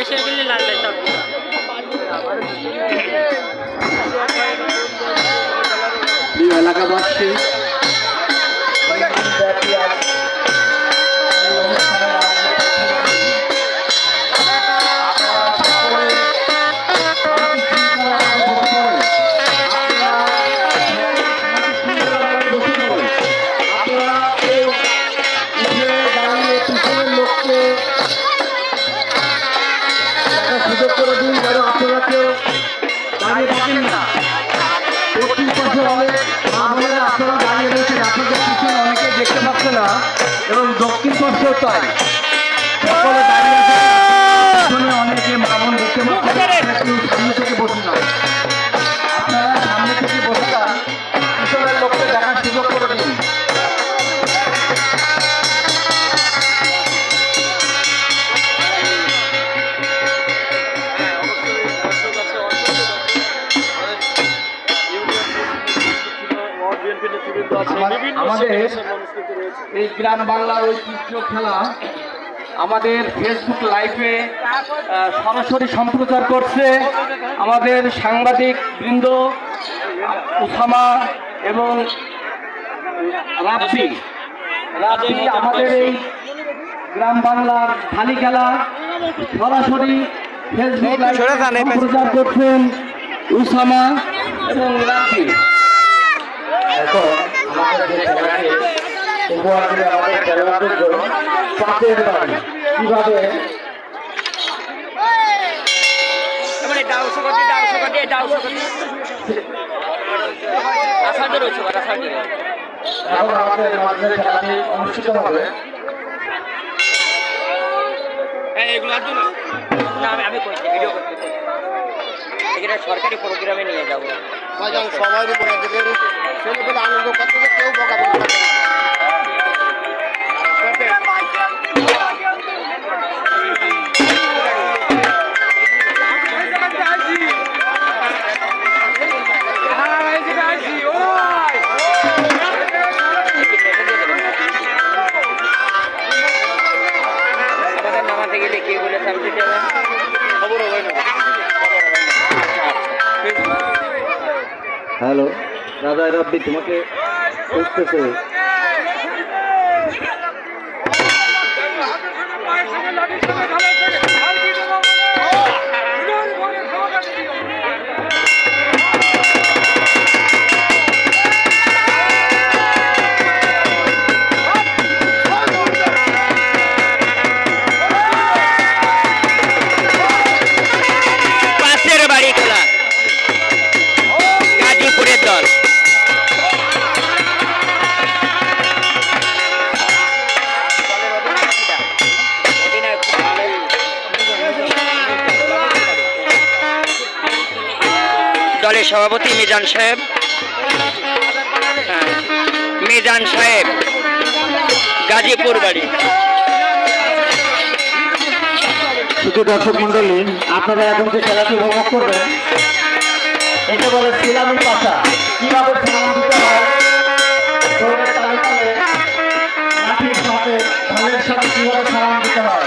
শেষ হয়ে গেলে লাল প্রিয় এলাকাবাসী যেন আপনারা কেউ দাঁড়িয়ে থাকেন না। দক্ষিণ পাশে অনেক বোনেরা আপনারা দাঁড়িয়ে রয়েছেন আপনাদের পিছনে অনেকে দেখতে পাচ্ছে না, এবং দক্ষিণ পাশেও তাই। সকলে দাঁড়িয়ে আছেন। আমাদের এই গ্রাম বাংলার ঐতিহ্য খেলা আমাদের ফেসবুক লাইভে সরাসরি সম্প্রচার করছে আমাদের সাংবাদিক বৃন্দ উসামা এবং রাব্বি। রাব্বি আমাদের এই গ্রাম বাংলার থালি খেলা সরাসরি ফেসবুক লাইভে সম্প্রচার করছেন উসামা এবং রাব্বি। এখন আমাদের যে উপহার আমাদের খেলোয়াড়দের জন্য পাশের বাড়ি কীভাবে এখন আমাদের মাঝে খেলাটি অনুষ্ঠিত হবে এগুলো আমি করছি ভিডিও করতে এখানে সরকারি প্রোগ্রামে নিয়ে যাব। সবাই উপরে দিকে ছেলে পেলে আনন্দ করতে কেউ বকাবকি হ্যালো দাদা রব্বি তোমাকে খুঁজতেছে। দলের সভাপতি মিজান সাহেব। হ্যাঁ, মিজান সাহেব গাজীপুর বাড়ি। শুধু দর্শক মন্ডলী আপনারা এখন যে খেলাটি উপভোগ করবেন এটা বলে সিলামি পাশা। কীভাবে সালাম দিতে হয় সাথে ঢালের সাথে কীভাবে সালাম দিতে হয়?